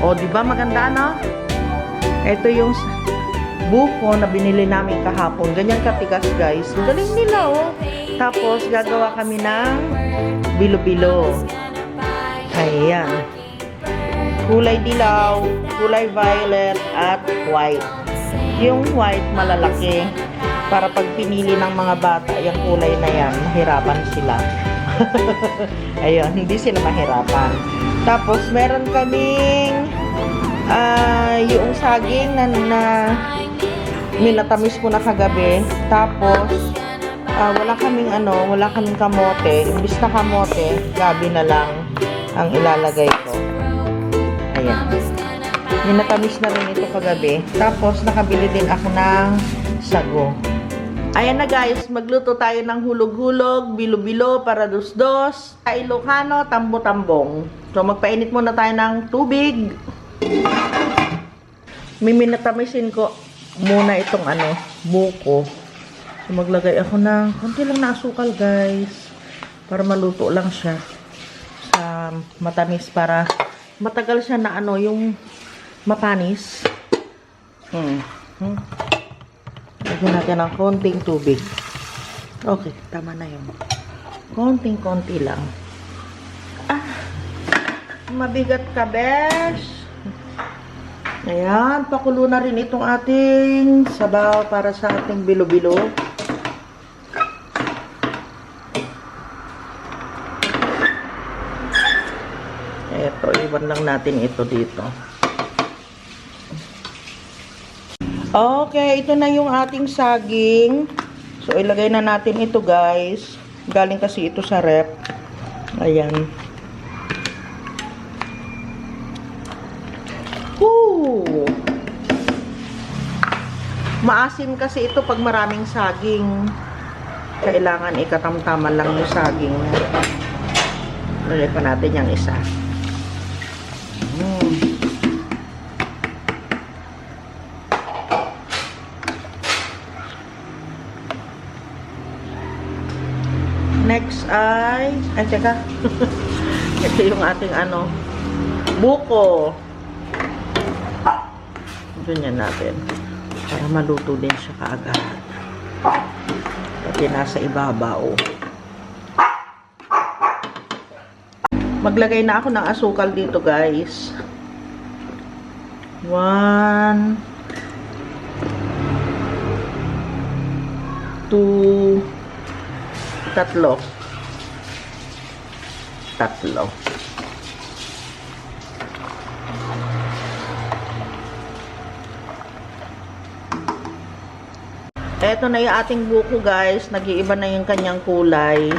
O, di ba maganda, no? Ito yung buko na binili namin kahapon. Ganyan katigas, guys. Galing nila, oh. Tapos, gagawa kami ng bilo-bilo. Ayan. Kulay dilaw, kulay violet, at white. Yung white, malalaki. Para pag pinili ng mga bata, yung kulay na yan, mahirapan sila. Ayun, hindi sila mahirapan. Tapos, meron kaming ah yung saging na, na minatamis ko na kagabi. Tapos, ah, wala kaming ano, wala kaming kamote. Imbis na kamote, gabi na lang ang ilalagay ko. Ayan. Minatamis na rin ito kagabi. Tapos, nakabili din ako ng sago. Ayan na guys, magluto tayo ng hulog-hulog, bilo-bilo, para dos-dos. Ilocano, tambo-tambong. So, magpainit muna tayo ng tubig. Miminatamisin ko muna itong ano, buko. So, maglagay ako ng konti lang na asukal guys. Para maluto lang siya. Sa matamis para matagal siya na ano, yung mapanis. Hmm. hmm. Lagyan natin ng konting tubig. Okay, tama na yun. Konting-konti lang. Ah, mabigat ka, besh. Ayan, pakulo na rin itong ating sabaw para sa ating bilo-bilo. Eto, iwan lang natin ito dito. Okay, ito na yung ating saging. So, ilagay na natin ito, guys. Galing kasi ito sa rep. Ayan. Woo! Maasim kasi ito pag maraming saging. Kailangan ikatamtaman lang yung saging. Lagay pa natin yung isa. Next ay, ay teka. Ito yung ating ano, buko. Ganyan natin. Para maluto din siya kaagad. Pati nasa ibabaw. Maglagay na ako ng asukal dito guys. One. Two. Tatlo. Tatlo. Eto na yung ating buko guys. Nag-iiba na yung kanyang kulay.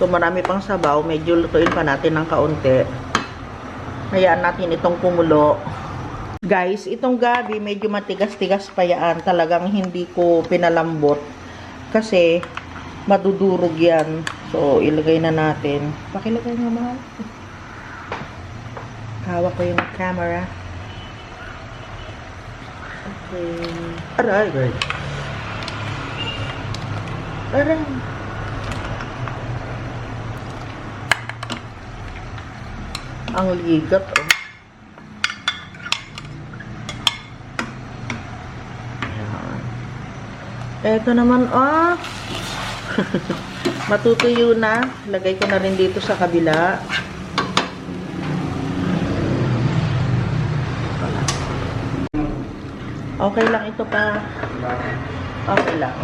So marami pang sabaw. Medyo lutuin pa natin ng kaunti. Hayaan natin itong kumulo. Guys, itong gabi medyo matigas-tigas pa yan. Talagang hindi ko pinalambot. Kasi madudurog yan. So, ilagay na natin. Pakilagay nga mahal. Hawak ko yung camera. Okay. Aray. Aray. Ang ligat, oh. Ayan. Eto naman, oh. Matutuyo na. Lagay ko na rin dito sa kabila. Okay lang ito pa. Okay lang.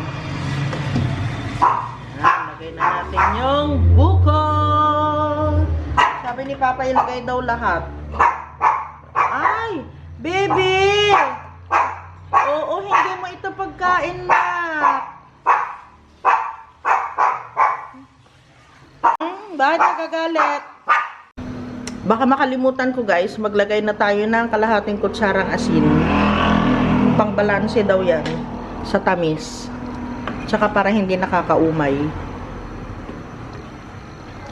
Ayan, lagay na natin yung buko. Sabi ni Papa, ilagay daw lahat. Ay! Baby! Oo, hindi mo ito pagkain na. Hmm, bakit nagagalit? Baka makalimutan ko guys, maglagay na tayo ng kalahating kutsarang asin. Pangbalanse daw yan sa tamis. Tsaka para hindi nakakaumay.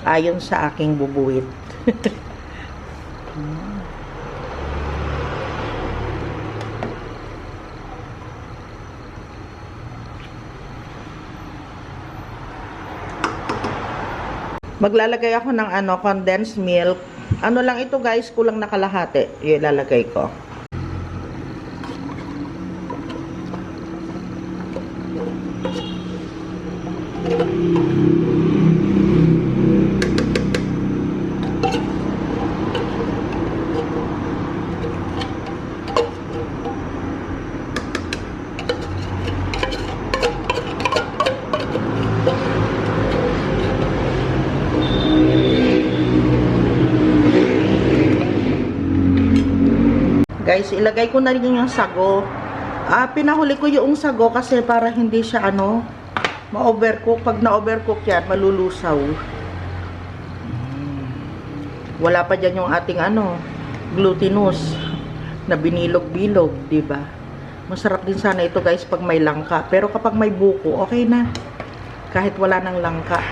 Ayon sa aking bubuwit. Maglalagay ako ng ano, condensed milk Ano lang ito guys, kulang na kalahati. Yung ilalagay ko. Guys, ilagay ko na rin yung sago. Ah, pinahuli ko yung sago kasi para hindi siya ano, ma-overcook. Pag na-overcook yan, malulusaw. Wala pa dyan yung ating ano, glutinous na binilog-bilog, ba? Masarap din sana ito guys pag may langka. Pero kapag may buko, okay na. Kahit wala ng langka.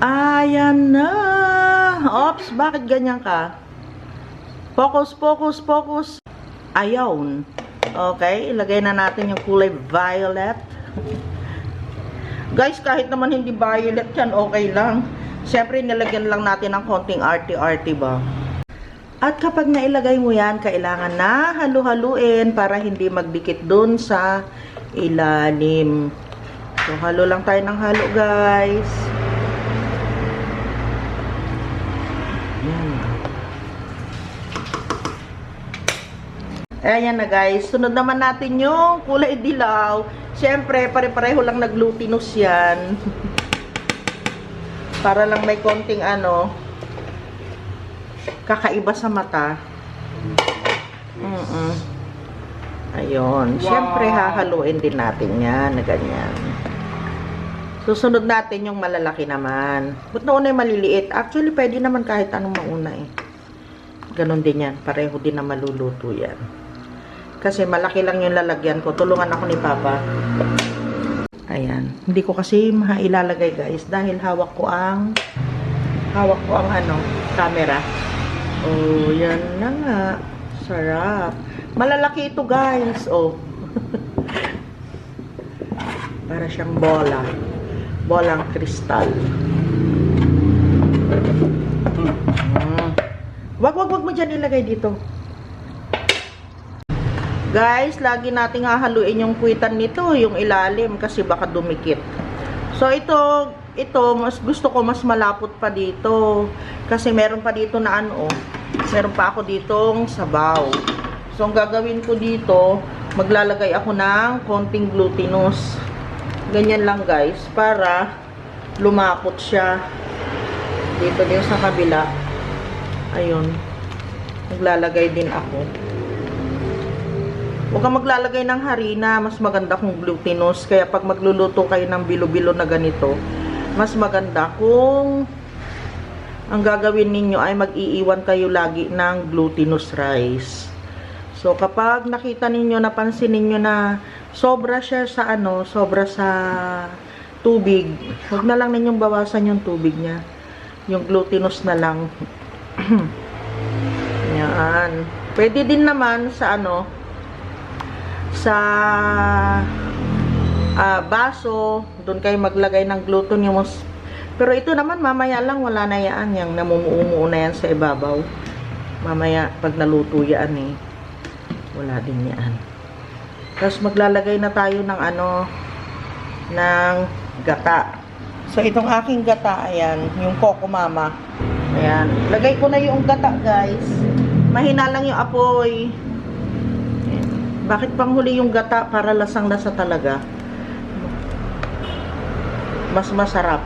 Ayan na. Ops, bakit ganyan ka? Focus, focus, focus. Ayawn. Okay, ilagay na natin yung kulay violet. Guys, kahit naman hindi violet yan, okay lang. Siyempre, nilagyan lang natin ng konting arty-arty ba? At kapag nailagay mo yan, kailangan na halu-haluin para hindi magdikit dun sa ilalim. So, halo lang tayo ng halo, guys. Ayan na guys. Sunod naman natin yung kulay dilaw. Siyempre, pare-pareho lang na glutinous yan. Para lang may konting ano, kakaiba sa mata. Mm -mm. Ayun. Siyempre, hahaluin din natin yan na ganyan. Susunod natin yung malalaki naman. Ba't nauna yung maliliit? Actually, pwede naman kahit anong mauna eh. Ganon din yan. Pareho din na maluluto yan. Kasi malaki lang yung lalagyan ko. Tulungan ako ni Papa. Ayan. Hindi ko kasi mailalagay guys. Dahil hawak ko ang hawak ko ang ano, camera. Oh, yan na nga. Sarap. Malalaki ito guys. Oh. Para siyang bola. Bolang kristal. Mm. Wag, wag, wag mo dyan ilagay dito. Guys, lagi nating hahaluin yung kuitan nito, yung ilalim, kasi baka dumikit. So, ito, ito, mas gusto ko mas malapot pa dito. Kasi meron pa dito na ano, meron pa ako ditong sabaw. So, ang gagawin ko dito, maglalagay ako ng konting glutinous. Ganyan lang guys, para lumapot siya. Dito din sa kabila. Ayun. Maglalagay din ako. Huwag kang maglalagay ng harina, mas maganda kung glutinous. Kaya pag magluluto kayo ng bilo-bilo na ganito, mas maganda kung ang gagawin ninyo ay mag-iiwan kayo lagi ng glutinous rice. So, kapag nakita ninyo, napansin ninyo na sobra siya sa ano, sobra sa tubig, huwag na lang ninyong bawasan yung tubig niya. Yung glutinous na lang. Yan. Pwede din naman sa ano, sa ah, baso, doon kayo maglagay ng glutinous. Pero ito naman, mamaya lang, wala na yan. Yung namumuumuo na yan sa ibabaw. Mamaya, pag naluto yan eh, wala din yan. Tapos maglalagay na tayo ng ano, ng gata. So, itong aking gata, ayan, yung Coco Mama. Ayan. Lagay ko na yung gata, guys. Mahina lang yung apoy. Bakit panghuli yung gata para lasang-lasa talaga? Mas masarap.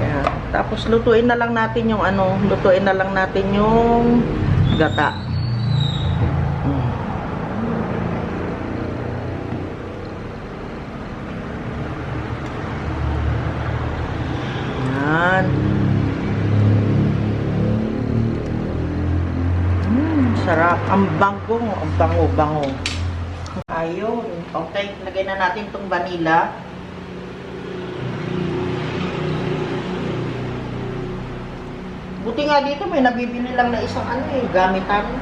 Ayan. Tapos lutuin na lang natin yung ano, lutuin na lang natin yung gata. Mm. Yan. Mm, sarap. Ang bango. Ang bango-bango. Ayun. Okay, lagay na natin itong vanilla. Buti nga dito may nabibili lang na isang ano eh, gamitan.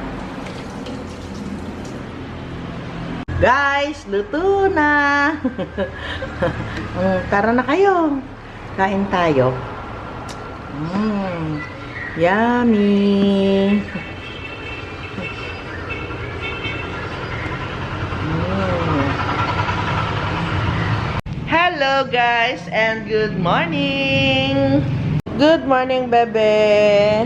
Guys, luto na. Mm, Tara na kayo. Kain tayo. Mm, yummy. Mm. Hello guys and good morning. Good morning, bebe.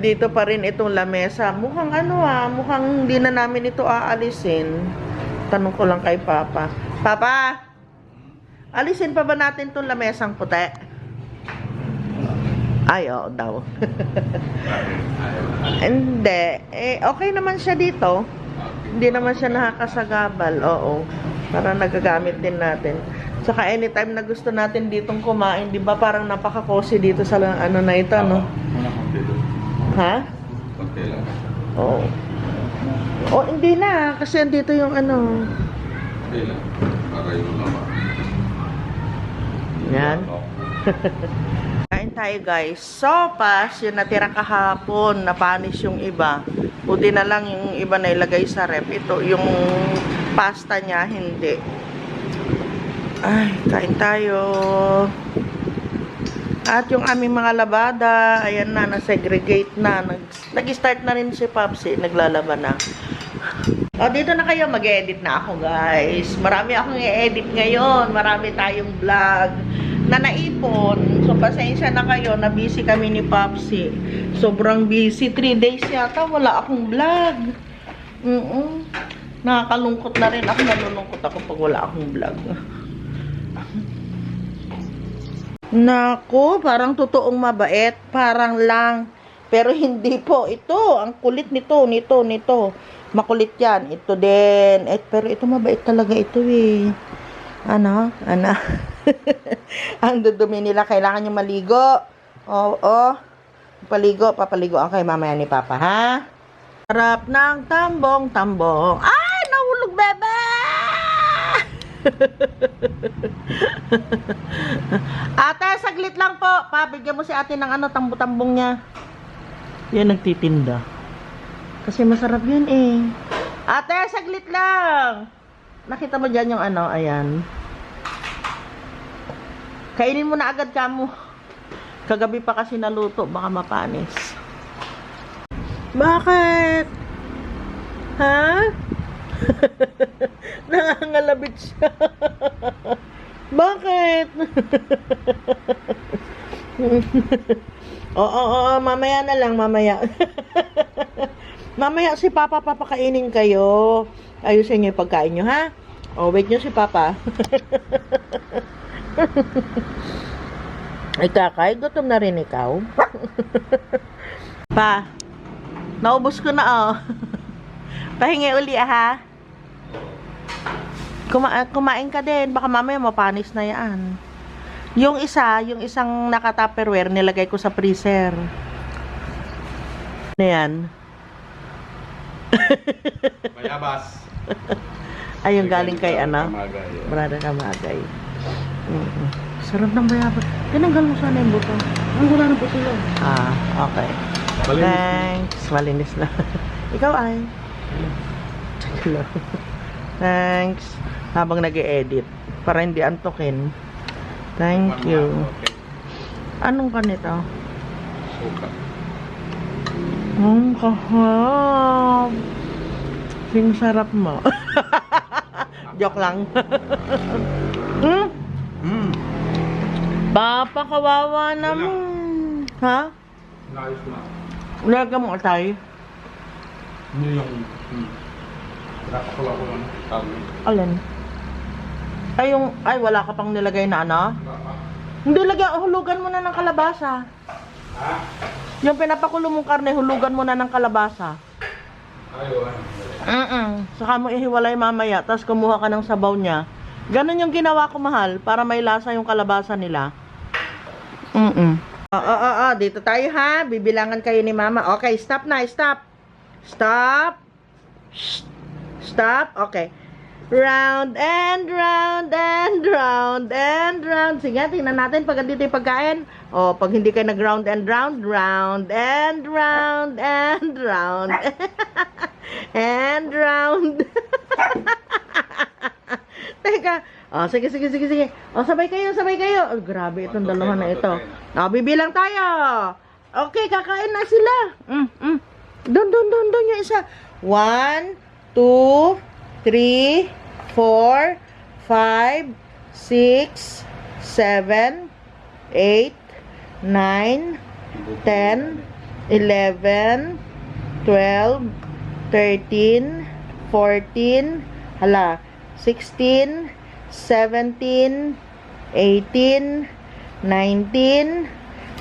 Dito pa rin itong lamesa. Mukhang ano ah, mukhang hindi na namin ito aalisin. Tanong ko lang kay Papa. Papa, alisin pa ba natin itong lamesang puti? Ay, oo daw. Hindi. Eh, okay naman siya dito. Hindi naman siya nakakasagabal. Oo. Para nagagamit din natin. Saka anytime na gusto natin ditong kumain, di ba parang napaka-cozy dito sa ano na ito, no? Ha? Konti lang. Oo. Oh, hindi na. Kasi andito yung ano. Konti lang. Para yung naman. Yan. Kain tayo guys. Sopas, yung natira kahapon, napanis yung iba. Buti na lang yung iba na ilagay sa rep. Ito, yung pasta niya, hindi. Ay, kain tayo. At yung aming mga labada, ayan na, na-segregate na. Nag- Nag-start na rin si Papsi, naglalaba na. O, dito na kayo, mag-edit na ako, guys. Marami akong i-edit ngayon. Marami tayong vlog na naipon. So, pasensya na kayo, na busy kami ni Papsi. Sobrang busy. 3 days yata, wala akong vlog. Mm Nakakalungkot na rin ako. Nalulungkot ako pag wala akong vlog. Nako, parang totoong mabait. Parang lang. Pero hindi po. Ito, ang kulit nito, nito, nito. Makulit yan. Ito din. Eh, pero ito mabait talaga ito eh. Ano? Ano? ang dudumi nila. Kailangan nyo maligo. Oo. Oh, Paligo. Papaligo ang kay mamaya ni Papa, ha? Harap ng tambong, tambong. Ay, nahulog, bebe! ate, saglit lang po. Pabigyan mo si ate ng ano, tambo-tambong niya. Yan, nagtitinda. Kasi masarap yun eh. Ate, saglit lang. Nakita mo dyan yung ano, ayan. Kainin mo na agad ka mo. Kagabi pa kasi naluto, baka mapanis. Bakit? Ha? Nangangalabit siya. Bakit? Oo, oo, oo, mamaya na lang, mamaya. mamaya si Papa papakainin kayo. Ayusin niyo yung pagkain niyo, ha? O, wait niyo si Papa. Ay, kakay, gutom na rin ikaw. pa, naubos ko na, oh. Pahingi uli, ah, ha? Kuma kumain ka din. Baka mamaya mapanis na yan. Yung isa, yung isang naka-tupperware, nilagay ko sa freezer. Ano yan? Mayabas. Ay, yung galing kay ano? Kamagay. Brother Kamagay. Mm Sarap ng bayabas. Tinanggal mo sana yung buto. Ang wala ng buto lang. Ah, okay. Malinis. Thanks. Malinis na. Ikaw ay. Thanks. Habang nag edit Para hindi antokin. Thank you. Anong kanito? Suka. Ang kahap. Sing sarap mo. Joke lang. hmm? Hmm. Papa, kawawa naman. Ha? Nice na. Ulaga mo atay. Hindi yung... Hmm. Pinapakala ko lang. Alin? Ay, yung, ay, wala ka pang nilagay na ano? Hindi, lagyan, hulugan mo na ng kalabasa. Ha? Yung pinapakulo mong karne, hulugan mo na ng kalabasa. Ayun. Mm Saka mo ihiwalay mamaya, tapos kumuha ka ng sabaw niya. Ganon yung ginawa ko, mahal, para may lasa yung kalabasa nila. Mm Oo, oo, oo, dito tayo ha. Bibilangan kayo ni mama. Okay, stop na, stop. Stop. Stop. Okay. Round and round and round and round. Sige, tingnan natin pag dito yung pagkain. O, pag hindi kayo nag-round and round, round and round and round. and round. Teka. Oh, sige, sige, sige, sige. Oh, sabay kayo, sabay kayo. Oh, grabe itong dalawa na ito. Oh, bibilang tayo. Okay, kakain na sila. Mm, mm. Doon, doon, doon, doon yung isa. One, two, three, four, five, six, seven, eight, nine, ten, eleven, twelve, thirteen, fourteen, hala, sixteen, seventeen, eighteen, nineteen,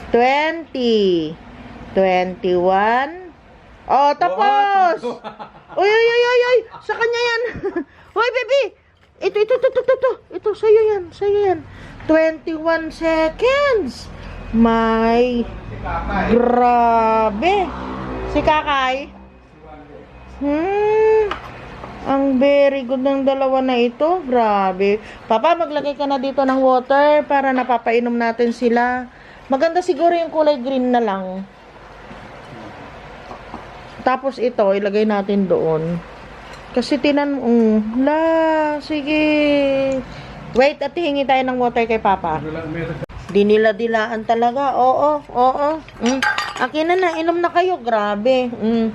twenty, twenty-one, Oh, tapos! Uy, uy, uy, uy, uy! Sa kanya yan! Uy, baby! Ito, ito, ito, ito, ito, ito. Ito, sa'yo yan, sa'yo yan. 21 seconds! My... Grabe! Si Kakay? Hmm... Ang very good ng dalawa na ito. Grabe. Papa, maglagay ka na dito ng water para napapainom natin sila. Maganda siguro yung kulay green na lang. Tapos ito, ilagay natin doon. Kasi tinan mm, la, sige. Wait, at hingi tayo ng water kay Papa. Dinila-dilaan talaga. Oo, oo. Mm. Akin na na, inom na kayo. Grabe. Mm.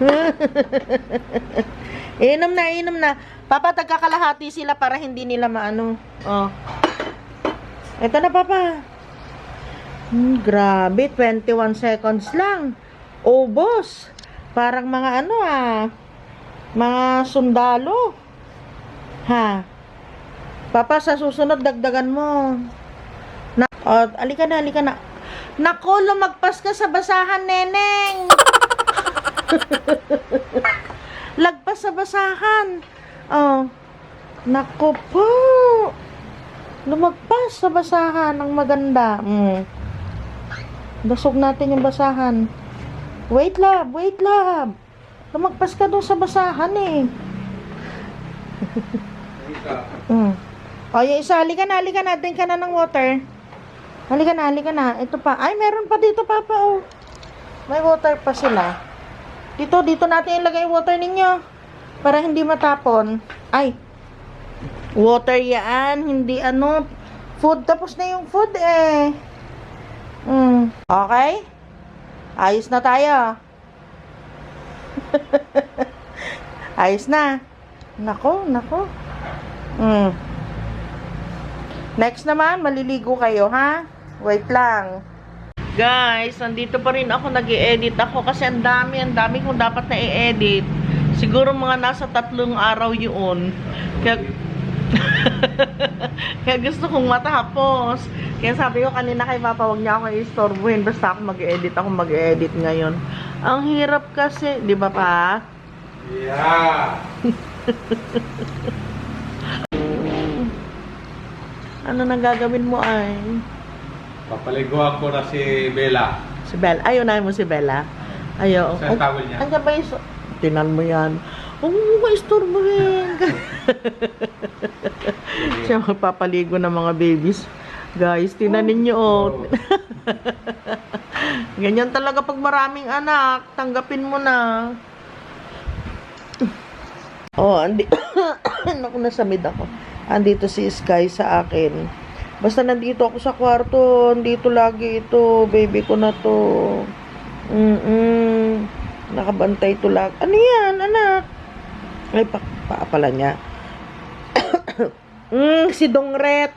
inom na, inom na. Papa, tagkakalahati sila para hindi nila maano. Oh. Ito na, Papa. Hmm, grabe, 21 seconds lang. Ubos. Parang mga ano ah. Mga sundalo. Ha? Papa, sa susunod, dagdagan mo. Na, oh, alika na, alika na. Nako, lumagpas ka sa basahan, neneng. Lagpas sa basahan. Oh. Nako po. Lumagpas sa basahan ng maganda. Mm. Basog natin yung basahan. Wait lab, wait lab. Lumagpas ka doon sa basahan eh. Mm. O, yung isa, halika na, halika na. Drink ka na ng water. Halika na, halika na. Ito pa. Ay, meron pa dito, Papa, oh. May water pa sila. Dito, dito natin ilagay yung water ninyo. Para hindi matapon. Ay. Water yan. Hindi ano. Food. Tapos na yung food eh. Mm. Okay? Ayos na tayo. Ayos na. Nako, nako. Mm. Next naman, maliligo kayo, ha? Wait lang. Guys, nandito pa rin ako, nag edit ako kasi ang dami, ang dami kong dapat na i-edit. Siguro mga nasa tatlong araw yun. Kaya, kaya gusto kong matapos. Kaya sabi ko kanina kay Papa, huwag niya ako i-istorbuhin. Basta ako mag-edit, ako mag-edit ngayon. Ang hirap kasi, di ba pa? Yeah. Ano nang gagawin mo ay? Papaligo ako na si Bella. Si Bella. Ayaw na mo si Bella. Ayaw. Sa towel niya. Yung... so- Tinan mo yan. Mo ka istorbohin. Siya magpapaligo ng mga babies. Guys, tinan ninyo oh. Ganyan talaga pag maraming anak. Tanggapin mo na. Oh, andi... Naku, nasamid ako. Andito si Sky sa akin. Basta nandito ako sa kwarto, andito lagi ito. Baby ko na to. Mm-mm. Nakabantay to lag. Ano yan, anak? Ay, pa, paa pala niya. mm, si Dongret.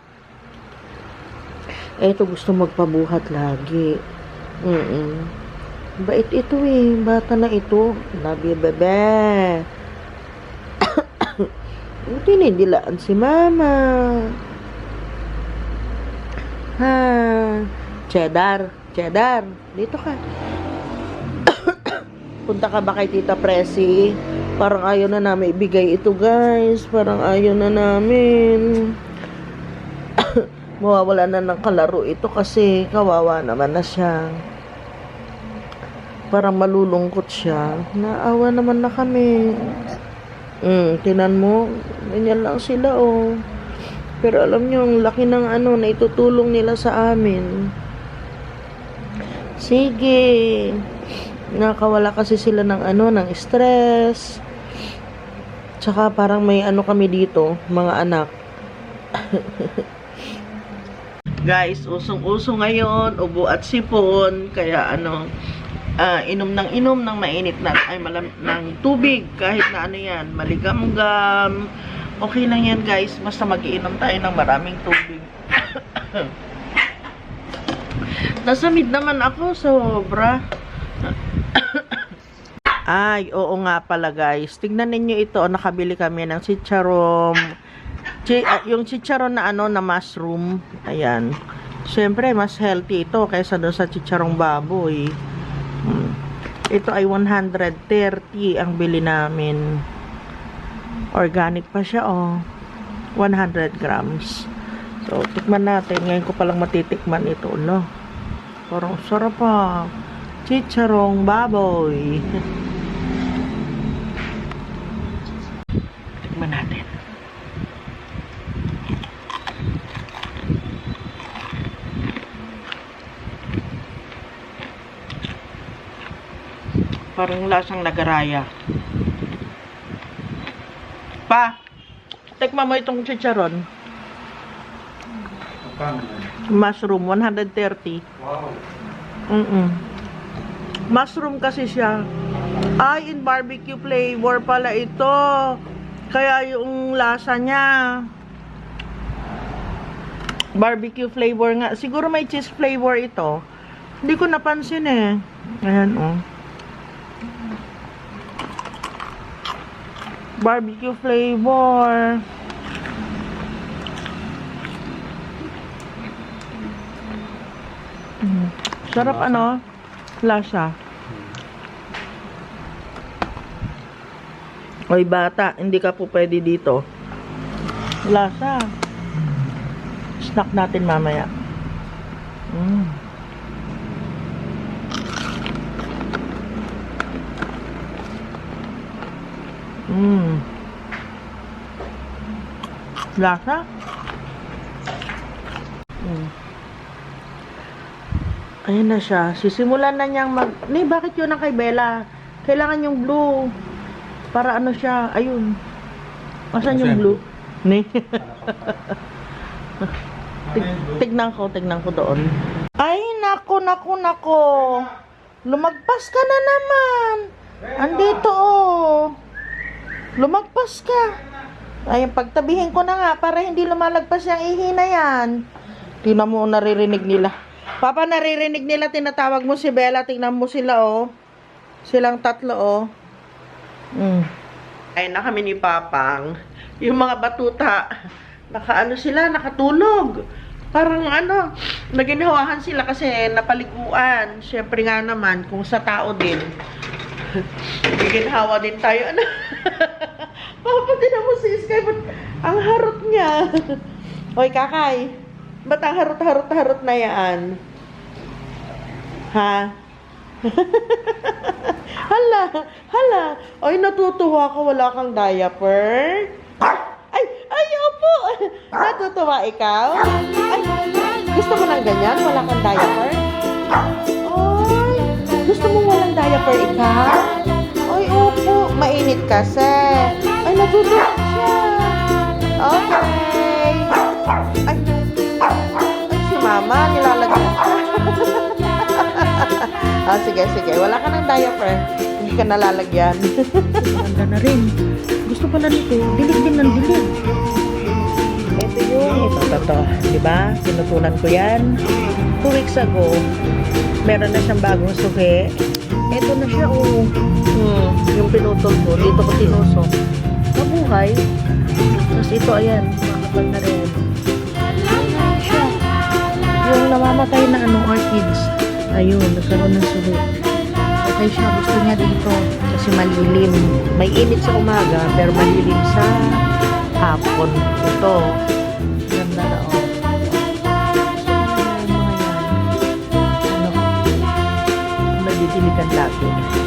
Eto gusto magpabuhat lagi. Mm-mm. Bait ito eh. Bata na ito. You, bebe. Buti nidilaan si mama. Ha. Cheddar. Cheddar. Dito ka. Punta ka ba kay Tita Presi? Parang ayaw na namin ibigay ito, guys. Parang ayaw na namin. Mawawala na ng kalaro ito kasi kawawa naman na siya. Parang malulungkot siya. Naawa naman na kami. Mm, tinan mo, ganyan lang sila, oh. Pero alam nyo, ang laki ng ano na itutulong nila sa amin. Sige. Nakawala kasi sila ng ano, ng stress. Tsaka parang may ano kami dito, mga anak. Guys, usong-uso ngayon, ubo at sipon, kaya ano, ah, inom ng inom ng mainit na, ay malam, ng tubig, kahit na ano yan, maligam-gam, okay lang yan guys, basta magiinom tayo ng maraming tubig. Nasamid naman ako, sobra. Ay, oo nga pala guys. Tignan ninyo ito, nakabili kami ng chicharom. Chi ah, yung chicharon na ano, na mushroom. Ayan. Siyempre, mas healthy ito kaysa doon sa chicharong baboy. Hmm. Ito ay 130 ang bili namin. Organic pa siya, oh. 100 grams. So, tikman natin. Ngayon ko palang matitikman ito, no? Parang sarap pa. Chicharong baboy. Tikman natin. Parang lasang nagaraya. Pa, tikman mo itong chicharon. Mushroom, 130. Wow. Mm-mm. Mushroom kasi siya. Ay, in barbecue flavor pala ito. Kaya yung lasa niya. Barbecue flavor nga. Siguro may cheese flavor ito. Hindi ko napansin eh. Ayan, oh. Barbecue flavor. Mm. Sarap Lasa. ano? Lasa. Oy bata, hindi ka po pwede dito. Lasa. Snack natin mamaya. Mm. Mm. Lasa? Mm. Ayan na siya. Sisimulan na niyang mag... Ni, bakit yun ang kay Bella? Kailangan yung blue. Para ano siya. Ayun. Asan yung blue? Ni. Tig- tignan ko, tignan ko doon. Ay, nako, nako, nako. Lumagpas ka na naman. Andito, oh. Lumagpas ka. Ay, pagtabihin ko na nga para hindi lumalagpas yung ihi na yan. Tingnan mo, naririnig nila. Papa, naririnig nila, tinatawag mo si Bella. Tingnan mo sila, oh. Silang tatlo, oh. Mm. Ay na kami ni Papang. Yung mga batuta, nakaano sila, nakatulog. Parang ano, naginhawahan sila kasi napaliguan. Siyempre nga naman, kung sa tao din. Giginhawa din tayo. Ano? Papa, tinan mo si Sky, ba't ang harot niya? Hoy, kakay. Ba't ang harot-harot-harot na yan? Ha? hala, hala. Ay, natutuwa ka, wala kang diaper. Ay, ay, opo. Natutuwa ikaw? Ay, gusto mo ng ganyan? Wala kang diaper? Diaper ikaw? Ay, opo. Mainit kasi. Ay, natutuwa siya. Okay. Ay, ay si mama, nilalagyan. Ah, sige, sige. Wala ka ng diaper. Hindi ka nalalagyan. Ganda na rin. Gusto pala nito. Dilig din ng dilig. Ito yung, ito, ito, ito. Diba? Pinutunan ko yan. Two weeks ago, meron na siyang bagong suhi. Ito na siya, oh. Hmm, yung pinutol ko. Dito ko tinusok. Mabuhay. Tapos ito, ayan. Makapal na rin. Yung namamatay na ano, orchids. Ayun, nagkaroon ng suhi. Okay siya, gusto niya dito. Kasi malilim. May init sa umaga, pero malilim sa hapon. Ito, kaibigan lagi.